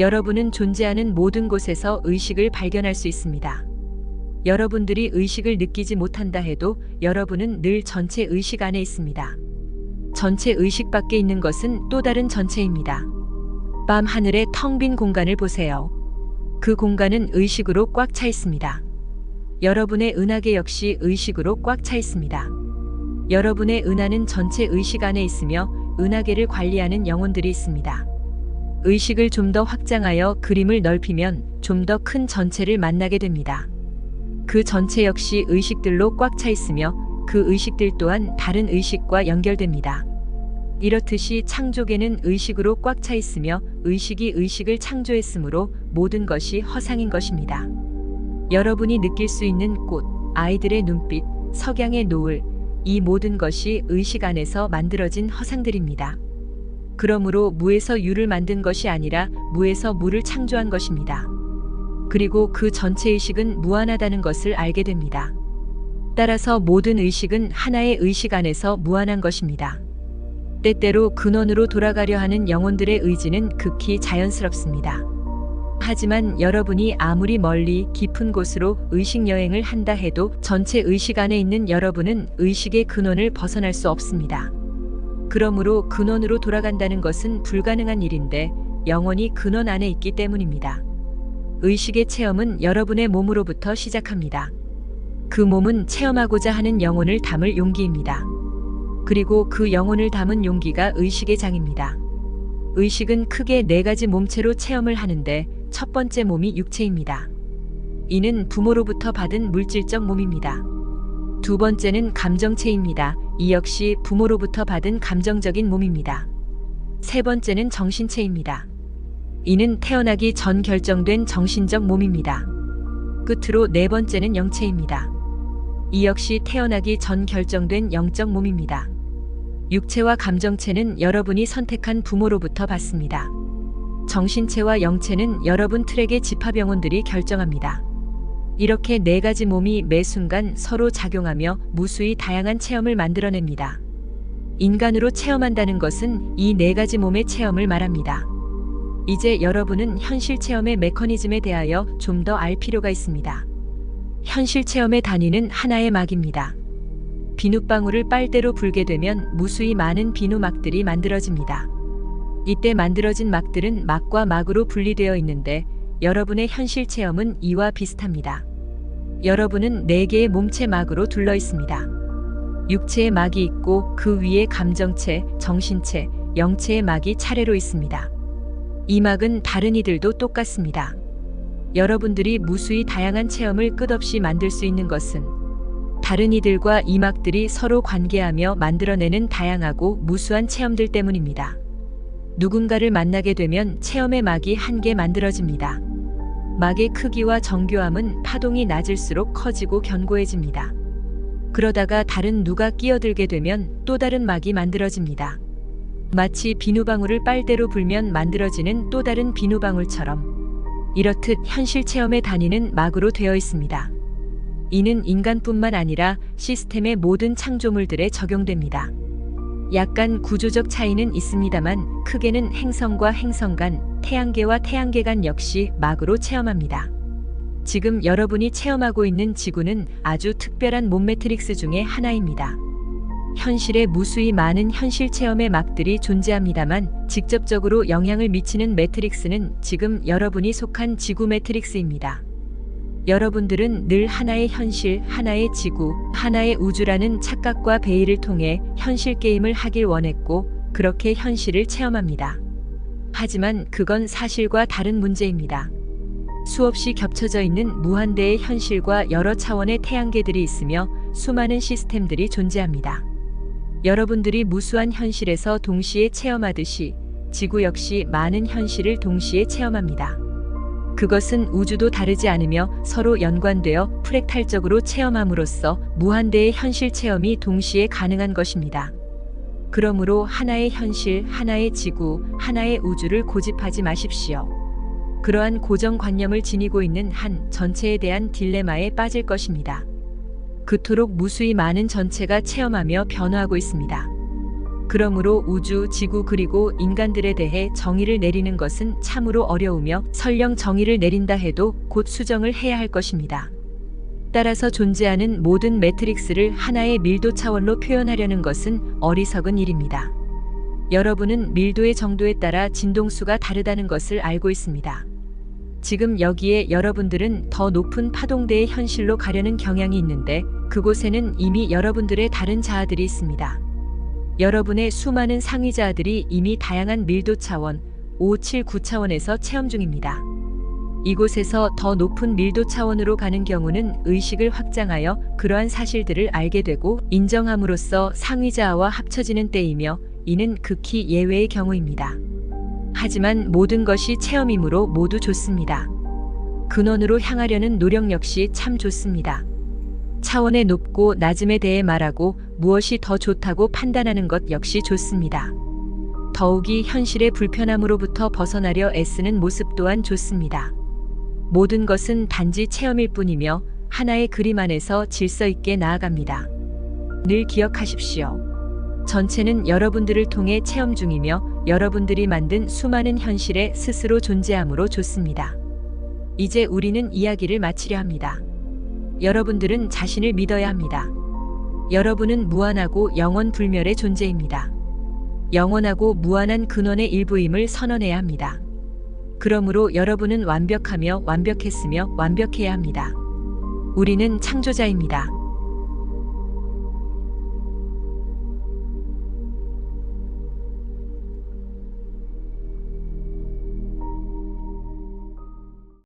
여러분은 존재하는 모든 곳에서 의식을 발견할 수 있습니다. 여러분들이 의식을 느끼지 못한다 해도 여러분은 늘 전체 의식 안에 있습니다. 전체 의식 밖에 있는 것은 또 다른 전체입니다. 밤 하늘의 텅 빈 공간을 보세요. 그 공간은 의식으로 꽉 차 있습니다. 여러분의 은하계 역시 의식으로 꽉 차 있습니다. 여러분의 은하는 전체 의식 안에 있으며 은하계를 관리하는 영혼들이 있습니다. 의식을 좀 더 확장하여 그림을 넓히면 좀 더 큰 전체를 만나게 됩니다. 그 전체 역시 의식들로 꽉 차 있으며 그 의식들 또한 다른 의식과 연결됩니다. 이렇듯이 창조계는 의식으로 꽉 차 있으며 의식이 의식을 창조했으므로 모든 것이 허상인 것입니다. 여러분이 느낄 수 있는 꽃, 아이들의 눈빛, 석양의 노을, 이 모든 것이 의식 안에서 만들어진 허상들입니다. 그러므로 무에서 유를 만든 것이 아니라 무에서 무를 창조한 것입니다. 그리고 그 전체 의식은 무한하다는 것을 알게 됩니다. 따라서 모든 의식은 하나의 의식 안에서 무한한 것입니다. 때때로 근원으로 돌아가려 하는 영혼들의 의지는 극히 자연스럽습니다. 하지만 여러분이 아무리 멀리 깊은 곳으로 의식 여행을 한다 해도 전체 의식 안에 있는 여러분은 의식의 근원을 벗어날 수 없습니다. 그러므로 근원으로 돌아간다는 것은 불가능한 일인데 영원히 근원 안에 있기 때문입니다. 의식의 체험은 여러분의 몸으로부터 시작합니다. 그 몸은 체험하고자 하는 영혼을 담을 용기입니다. 그리고 그 영혼을 담은 용기가 의식의 장입니다. 의식은 크게 네 가지 몸체로 체험을 하는데 첫 번째 몸이 육체입니다. 이는 부모로부터 받은 물질적 몸입니다. 두 번째는 감정체입니다. 이 역시 부모로부터 받은 감정적인 몸입니다. 세 번째는 정신체입니다. 이는 태어나기 전 결정된 정신적 몸입니다. 끝으로 네 번째는 영체입니다. 이 역시 태어나기 전 결정된 영적 몸입니다. 육체와 감정체는 여러분이 선택한 부모로부터 받습니다. 정신체와 영체는 여러분 트랙의 집합영혼들이 결정합니다. 이렇게 네 가지 몸이 매 순간 서로 작용하며 무수히 다양한 체험을 만들어냅니다. 인간으로 체험한다는 것은 이 네 가지 몸의 체험을 말합니다. 이제 여러분은 현실 체험의 메커니즘에 대하여 좀 더 알 필요가 있습니다. 현실 체험의 단위는 하나의 막입니다. 비눗방울을 빨대로 불게 되면 무수히 많은 비누막들이 만들어집니다. 이때 만들어진 막들은 막과 막으로 분리되어 있는데 여러분의 현실 체험은 이와 비슷합니다. 여러분은 네 개의 몸체 막으로 둘러 있습니다. 육체의 막이 있고 그 위에 감정체, 정신체, 영체의 막이 차례로 있습니다. 이 막은 다른 이들도 똑같습니다. 여러분들이 무수히 다양한 체험을 끝없이 만들 수 있는 것은 다른 이들과 이 막들이 서로 관계하며 만들어내는 다양하고 무수한 체험들 때문입니다. 누군가를 만나게 되면 체험의 막이 한 개 만들어집니다. 막의 크기와 정교함은 파동이 낮을수록 커지고 견고해집니다. 그러다가 다른 누가 끼어들게 되면 또 다른 막이 만들어집니다. 마치 비누방울을 빨대로 불면 만들어지는 또 다른 비누방울처럼 이렇듯 현실 체험의 단위는 막으로 되어 있습니다. 이는 인간뿐만 아니라 시스템의 모든 창조물들에 적용됩니다. 약간 구조적 차이는 있습니다만 크게는 행성과 행성 간, 태양계와 태양계 간 역시 막으로 체험합니다. 지금 여러분이 체험하고 있는 지구는 아주 특별한 몸 매트릭스 중의 하나입니다. 현실에 무수히 많은 현실 체험의 막들이 존재합니다만 직접적으로 영향을 미치는 매트릭스는 지금 여러분이 속한 지구 매트릭스입니다. 여러분들은 늘 하나의 현실, 하나의 지구, 하나의 우주라는 착각과 베일을 통해 현실 게임을 하길 원했고 그렇게 현실을 체험합니다. 하지만 그건 사실과 다른 문제입니다. 수없이 겹쳐져 있는 무한대의 현실과 여러 차원의 태양계들이 있으며 수많은 시스템들이 존재합니다. 여러분들이 무수한 현실에서 동시에 체험하듯이 지구 역시 많은 현실을 동시에 체험합니다. 그것은 우주도 다르지 않으며 서로 연관되어 프랙탈적으로 체험함으로써 무한대의 현실 체험이 동시에 가능한 것입니다. 그러므로 하나의 현실, 하나의 지구, 하나의 우주를 고집하지 마십시오. 그러한 고정관념을 지니고 있는 한 전체에 대한 딜레마에 빠질 것입니다. 그토록 무수히 많은 전체가 체험하며 변화하고 있습니다. 그러므로 우주, 지구 그리고 인간들에 대해 정의를 내리는 것은 참으로 어려우며 설령 정의를 내린다 해도 곧 수정을 해야 할 것입니다. 따라서 존재하는 모든 매트릭스를 하나의 밀도 차원로 표현하려는 것은 어리석은 일입니다. 여러분은 밀도의 정도에 따라 진동수가 다르다는 것을 알고 있습니다. 지금 여기에 여러분들은 더 높은 파동대의 현실로 가려는 경향이 있는데 그곳에는 이미 여러분들의 다른 자아들이 있습니다. 여러분의 수많은 상위 자아들이 이미 다양한 밀도 차원 5, 7, 9 차원에서 체험 중입니다. 이곳에서 더 높은 밀도 차원으로 가는 경우는 의식을 확장하여 그러한 사실들을 알게 되고 인정함으로써 상위자아와 합쳐지는 때이며 이는 극히 예외의 경우입니다. 하지만 모든 것이 체험이므로 모두 좋습니다. 근원으로 향하려는 노력 역시 참 좋습니다. 차원의 높고 낮음에 대해 말하고 무엇이 더 좋다고 판단하는 것 역시 좋습니다. 더욱이 현실의 불편함으로부터 벗어나려 애쓰는 모습 또한 좋습니다. 모든 것은 단지 체험일 뿐이며 하나의 그림 안에서 질서 있게 나아갑니다. 늘 기억하십시오. 전체는 여러분들을 통해 체험 중이며 여러분들이 만든 수많은 현실에 스스로 존재함으로 좋습니다. 이제 우리는 이야기를 마치려 합니다. 여러분들은 자신을 믿어야 합니다. 여러분은 무한하고 영원 불멸의 존재입니다. 영원하고 무한한 근원의 일부임을 선언해야 합니다. 그러므로 여러분은 완벽하며 완벽했으며 완벽해야 합니다. 우리는 창조자입니다.